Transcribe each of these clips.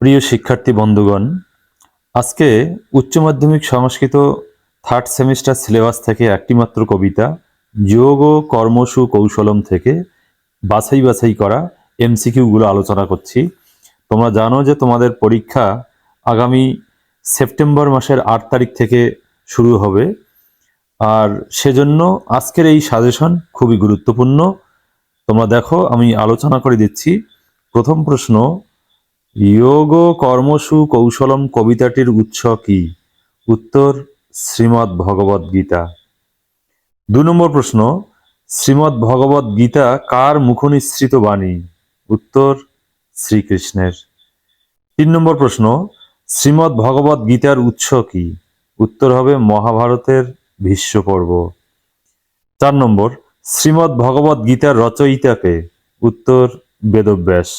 প্রিয় শিক্ষার্থী বন্ধুগণ, আজকে উচ্চ মাধ্যমিক সংস্কৃত থার্ড সেমিস্টার সিলেবাস থেকে একটিমাত্র কবিতা, যোগ ও কর্মসু কৌশলম থেকে বাছাই বাছাই করা এমসিকিউগুলো আলোচনা করছি। তোমরা জানো যে তোমাদের পরীক্ষা আগামী সেপ্টেম্বর মাসের আট তারিখ থেকে শুরু হবে। আর সেজন্য আজকের এই সাজেশন খুবই গুরুত্বপূর্ণ। তোমরা দেখো, আমি আলোচনা করে দিচ্ছি। প্রথম প্রশ্ন যোগ কর্মসু কৌশলম কবিতাটির উৎস কি উত্তর শ্রীমদ্ ভগবদ গীতা দু নম্বর প্রশ্ন শ্রীমদ্ ভগবদ গীতা কার মুখনিসৃত বাণী উত্তর শ্রীকৃষ্ণের তিন নম্বর প্রশ্ন শ্রীমদ্ ভগবদ গীতার উৎস কি উত্তর হবে মহাভারতের ভীষ্ম পর্ব চার নম্বর শ্রীমদ্ ভগবদ গীতার রচয়িতাকে উত্তর বেদব্যাস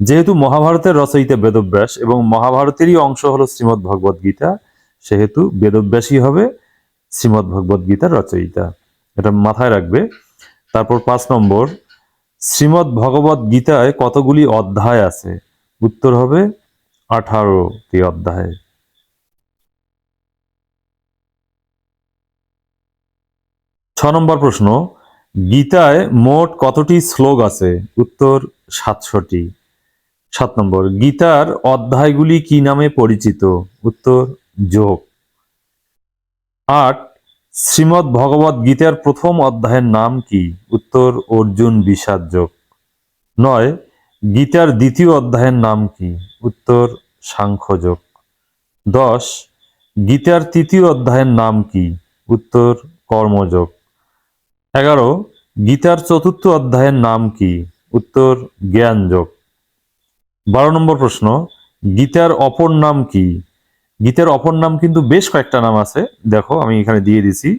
যেহেতু মহাভারতের রচয়িতা বেদব্যাস এবং মহাভারতেরই অংশ হলো শ্রীমদ্ ভগবদ গীতা, সেহেতু বেদব্যাসই হবে শ্রীমদ্ ভগবদ গীতার রচয়িতা। এটা মাথায় রাখবে। তারপর পাঁচ নম্বর, শ্রীমদ্ ভগবদ গীতায় কতগুলি অধ্যায় আছে? উত্তর হবে আঠারোটি অধ্যায়। ছ নম্বর প্রশ্ন, গীতায় মোট কতটি শ্লোক আছে? উত্তর সাতশোটি সাত নম্বর, গীতার অধ্যায়গুলি কি নামে পরিচিত? উত্তর, যোগ। আট, শ্রীমদ্ ভগবত গীতার প্রথম অধ্যায়ের নাম কি? উত্তর, অর্জুন বিষাদ যোগ। নয়, গীতার দ্বিতীয় অধ্যায়ের নাম কি? উত্তর সাংখ্যযোগ দশ, গীতার তৃতীয় অধ্যায়ের নাম কি? উত্তর কর্মযোগ এগারো, গীতার চতুর্থ অধ্যায়ের নাম কি? উত্তর জ্ঞানযোগ বারো নম্বর প্রশ্ন, গীতার অপর নাম কি? গীতার অপর নাম কিন্তু বেশ কয়েকটা নাম আছে। দেখো, আমি এখানে দিয়ে দিছি।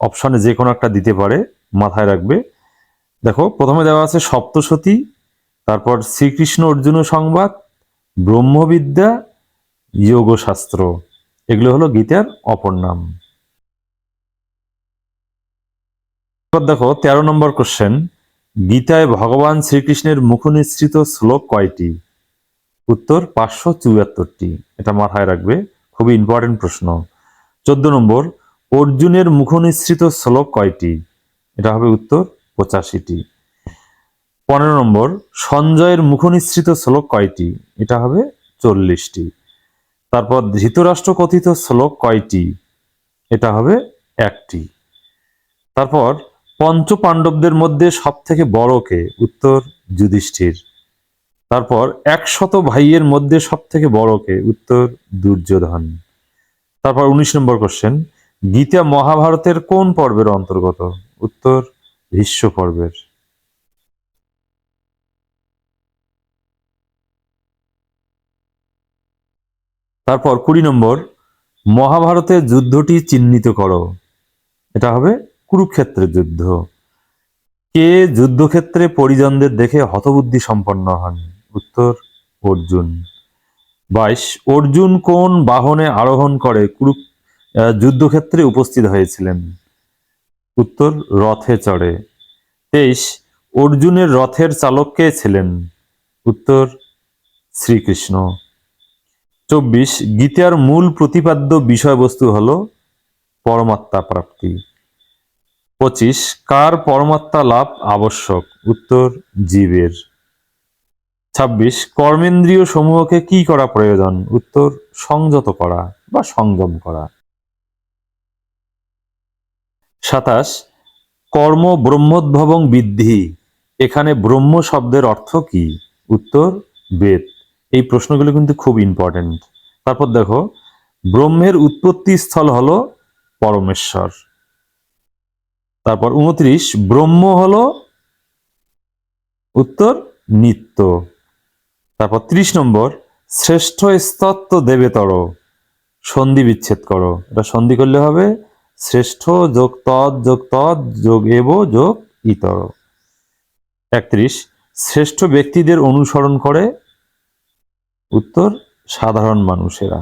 অপশনে যে কোনো একটা দিতে পারে, মাথায় রাখবে। দেখো, প্রথমে দেওয়া আছে সপ্তসতী তারপর শ্রীকৃষ্ণ অর্জুন সংবাদ, ব্রহ্মবিদ্যা, যোগশাস্ত্র। এগুলো হলো গীতার অপর নাম। দেখো, তেরো নম্বর কোশ্চেন গীতায় ভগবান শ্রীকৃষ্ণের মুখনিসৃত শ্লোক কয়টি? উত্তর পাঁচশো চুয়াত্তরটি। এটা মাথায় রাখবে, খুবই ইম্পর্টেন্ট প্রশ্ন। চোদ্দ নম্বর, অর্জুনের মুখনিসৃত শ্লোক কয়টি? এটা হবে উত্তর পঁচাশিটি। পনেরো নম্বর, সঞ্জয়ের মুখনিসৃত শ্লোক কয়টি? এটা হবে চল্লিশটি। তারপর, ধৃতরাষ্ট্র কথিত শ্লোক কয়টি? এটা হবে একটি। তারপর পঞ্চ পাণ্ডবদের মধ্যে সব থেকে বড় কে? উত্তর যুধিষ্ঠির। তারপর একশত ভাইয়ের মধ্যে সব থেকে বড় কে উত্তর দুর্যোধন। তারপর উনিশ নম্বর কোশ্চেন গীতা মহাভারতের কোন পর্বের অন্তর্গত? উত্তর, ভীষ্ম পর্বের। তারপর কুড়ি নম্বর মহাভারতের যুদ্ধটি চিহ্নিত করো। এটা হবে কুরুক্ষেত্রের যুদ্ধ। কে যুদ্ধক্ষেত্রে পরিজনদের দেখে হতবুদ্ধি সম্পন্ন হন? উত্তর, অর্জুন। বাইশ, অর্জুন কোন বাহনে আরোহণ করে? কুরু যুদ্ধক্ষেত্রে উপস্থিত হয়েছিলেন। উত্তর, রথে চড়ে। তেইশ, অর্জুনের রথের চালক কে ছিলেন? উত্তর, শ্রীকৃষ্ণ। চব্বিশ, গীতার মূল প্রতিপাদ্য বিষয়বস্তু হল পরমাত্মা প্রাপ্তি। পঁচিশ, কার পরমাত্মা লাভ আবশ্যক? উত্তর, জীবের। ছাব্বিশ, কর্মেন্দ্রীয় সমূহকে কি করা প্রয়োজন? উত্তর, সংযত করা বা সংযম করা। সাতাশ, কর্ম ব্রহ্মোদ্ভবং বিদ্ধি। এখানে ব্রহ্ম শব্দের অর্থ কি? উত্তর, বেদ। এই প্রশ্নগুলো কিন্তু খুব ইম্পর্টেন্ট তারপর দেখো, ব্রহ্মের উৎপত্তি স্থল হলো পরমেশ্বর। তারপর উনত্রিশ ব্রহ্ম হলো উত্তর, নিত্য। তারপর ত্রিশ নম্বর, শ্রেষ্ঠ স্তত্ব দেবেতর সন্ধি বিচ্ছেদ করো। এটা সন্ধি করলে হবে, শ্রেষ্ঠ যোগ তৎ যোগ তৎ, যোগ এব, যোগ ইতর। একত্রিশ, শ্রেষ্ঠ ব্যক্তিদের অনুসরণ করে। উত্তর, সাধারণ মানুষেরা।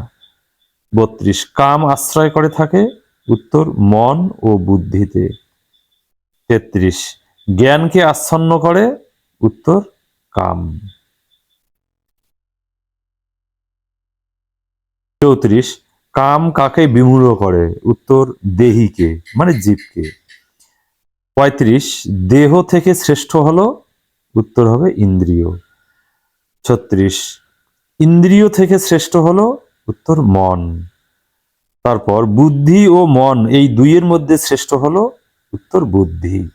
বত্রিশ, কাম আশ্রয় করে থাকে। উত্তর, মন ও বুদ্ধিতে। তেত্রিশ, জ্ঞানকে আচ্ছন্ন করে। উত্তর, কাম। চৌত্রিশ, কাম কাকে বিমূঢ় করে? উত্তর, দেহিকে মানে জীবকে। পঁয়ত্রিশ, দেহ থেকে শ্রেষ্ঠ হলো? উত্তর হবে ইন্দ্রিয়। ছত্রিশ, ইন্দ্রিয় থেকে শ্রেষ্ঠ হলো? উত্তর মন। তারপর বুদ্ধি ও মন, এই দুইয়ের মধ্যে শ্রেষ্ঠ হলো? উত্তর বুদ্ধি।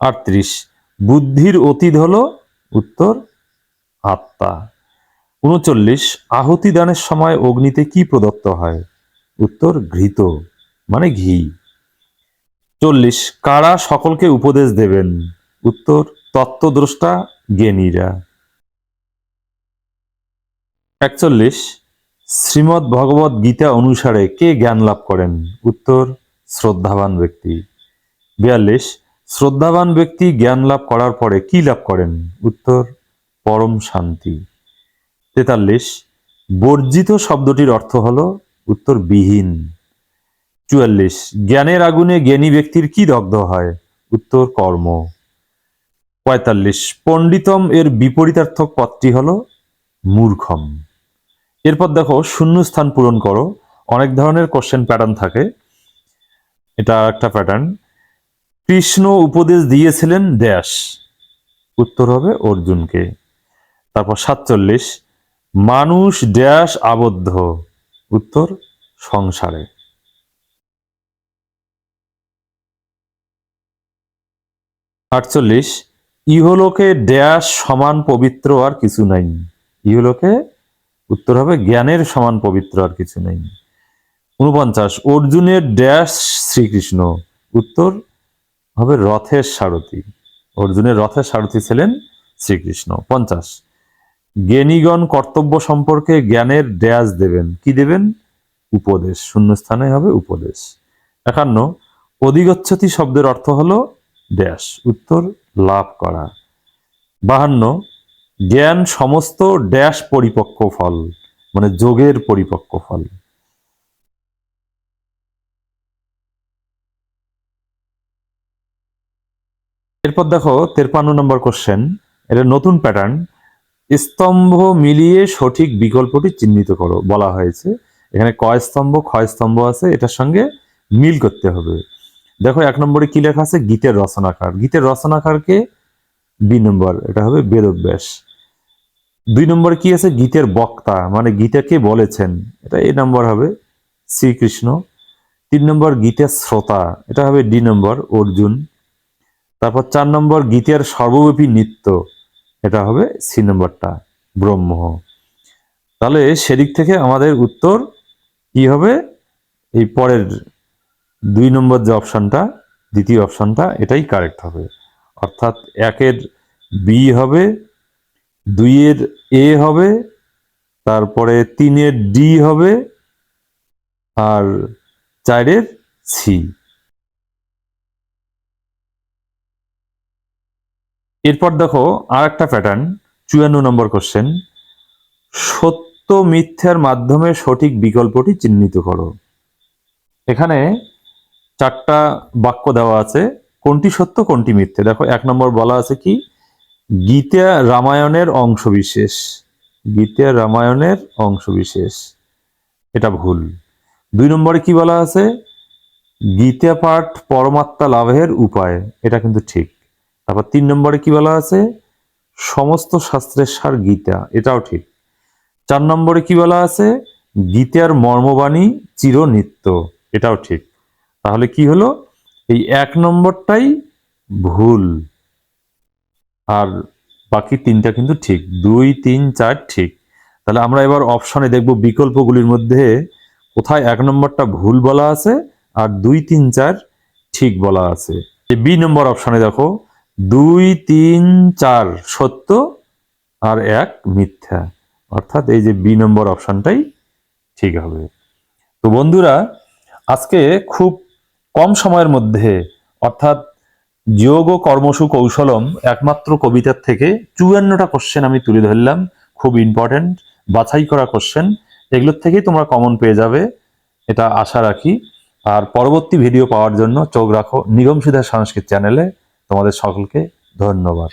আটত্রিশ, বুদ্ধির অতীত হলো? উত্তর আত্মা। উনচল্লিশ, আহুতি দানের সময় অগ্নিতে কি প্রদত্ত হয়? উত্তর, ঘৃত মানে ঘি। চল্লিশ, কারা সকলকে উপদেশ দেবেন? উত্তর, তত্ত্বদ্রষ্টা, জ্ঞানীরা। একচল্লিশ, শ্রীমদ্ ভগবত গীতা অনুসারে কে জ্ঞান লাভ করেন? উত্তর, শ্রদ্ধাবান ব্যক্তি। বিয়াল্লিশ, শ্রদ্ধাবান ব্যক্তি জ্ঞান লাভ করার পরে কি লাভ করেন? উত্তর, পরম শান্তি। তেতাল্লিশ, বর্জিত শব্দটির অর্থ হল উত্তর বিহীন চুয়াল্লিশ, জ্ঞানের আগুনে জ্ঞানী ব্যক্তির কি দগ্ধ হয়? উত্তর, কর্ম। পঁয়তাল্লিশ, পণ্ডিতম এর বিপরীতার্থক পদটি হল মূর্খম। এরপর দেখো শূন্য স্থান পূরণ করো। অনেক ধরনের কোশ্চেন প্যাটার্ন থাকে। এটা একটা প্যাটার্ন কৃষ্ণ উপদেশ দিয়েছিলেন ড্যাশ উত্তর হবে অর্জুনকে। তারপর সাতচল্লিশ মানুষ ড্যাশ আবদ্ধ। উত্তর, সংসারে। আটচল্লিশ, ইহলোকে ড্যাশ সমান পবিত্র আর কিছু নাই। ইহলোকে, উত্তর হবে জ্ঞানের সমান পবিত্র আর কিছু নেই। উনপঞ্চাশ অর্জুনের ড্যাশ শ্রীকৃষ্ণ। উত্তর হবে রথের সারথি। অর্জুনের রথের সারথি ছিলেন শ্রীকৃষ্ণ। পঞ্চাশ জ্ঞানীগণ কর্তব্য সম্পর্কে জ্ঞানের ড্যাশ দেবেন। কি দেবেন? উপদেশ। শূন্যস্থানে হবে উপদেশ। একান্ন, অধিগচ্ছতি শব্দের অর্থ হলো ড্যাশ উত্তর, লাভ করা। বাহান্ন, জ্ঞান সমস্ত ড্যাশ পরিপক্ক ফল মানে যোগের পরিপক্ক ফল। এরপর দেখো তেরপান্ন নম্বর কোশ্চেন এটা নতুন প্যাটার্ন স্তম্ভ মিলিয়ে সঠিক বিকল্পটি চিহ্নিত করো, বলা হয়েছে। এখানে কয় স্তম্ভ, ক্ষয় স্তম্ভ আছে, এটার সঙ্গে মিল করতে হবে। দেখো, এক নম্বরে কি লেখা আছে? গীতের রচনাকার। গীতের রচনাকারকে বি নম্বর, এটা হবে বেদব্যাস। দুই নম্বরে কি আছে? গীতের বক্তা মানে গীতাকে বলেছেন। এটা এ নম্বর হবে শ্রীকৃষ্ণ। তিন নম্বর, গীতের শ্রোতা, এটা হবে ডি নম্বর, অর্জুন। তারপর চার নম্বর, গীতের সর্বব্যাপী নৃত্য। এটা হবে সি নম্বরটা, ব্রহ্ম। তাহলে সেদিক থেকে আমাদের উত্তর কি হবে? এই পরের দুই নম্বর যে অপশানটা, দ্বিতীয় অপশানটা, এটাই কারেক্ট হবে। অর্থাৎ একের বি হবে, দুইয়ের এ হবে, তারপরে তিনের ডি হবে, আর চারের সি। এরপর দেখো আর একটা প্যাটার্ন চুয়ান্ন নম্বর কোশ্চেন সত্য মিথ্যার মাধ্যমে সঠিক বিকল্পটি চিহ্নিত করো। এখানে চারটা বাক্য দেওয়া আছে, কোনটি সত্য, কোনটি মিথ্যে। দেখো, এক নম্বর বলা আছে কি? গীতা রামায়ণের অংশবিশেষ। গীতা রামায়ণের অংশবিশেষ। এটা ভুল। দুই নম্বরে কি বলা আছে? গীতা পাঠ পরমাত্মা লাভের উপায়। এটা কিন্তু ঠিক। তারপর তিন নম্বরে কি বলা আছে? সমস্ত শাস্ত্রের সার গীতা, এটাও ঠিক। চার নম্বরে কি বলা আছে? গীতার মর্মবাণী চিরনিত্য, এটাও ঠিক। তাহলে কি হলো? এই এক নম্বরটাই ভুল। আর বাকি তিনটা কিন্তু ঠিক। দুই, তিন, চার ঠিক। তাহলে আমরা এবার অপশনে দেখব বিকল্পগুলির মধ্যে কোথায় এক নম্বরটা ভুল বলা আছে আর দুই, তিন, চার ঠিক বলা আছে। বি নম্বর অপশনে দেখো। দুই, তিন, চার, সত্য আর এক মিথ্যা। অর্থাৎ এই যে বি নম্বর অপশনটাই ঠিক হবে। তো বন্ধুরা, আজকে খুব কম সময়ের মধ্যে, অর্থাৎ যোগ ও কর্মসু কৌশলম একমাত্র কবিতার থেকে চুয়ান্নটা কোশ্চেন আমি তুলে ধরলাম, খুব ইম্পর্টেন্ট বাছাই করা কোশ্চেন এগুলোর থেকেই তোমরা কমন পেয়ে যাবে, এটা আশা রাখি। আর পরবর্তী ভিডিও পাওয়ার জন্য চোখ রাখো নিগম সুধা সংস্কৃত চ্যানেলে তোমাদের সকলকে ধন্যবাদ।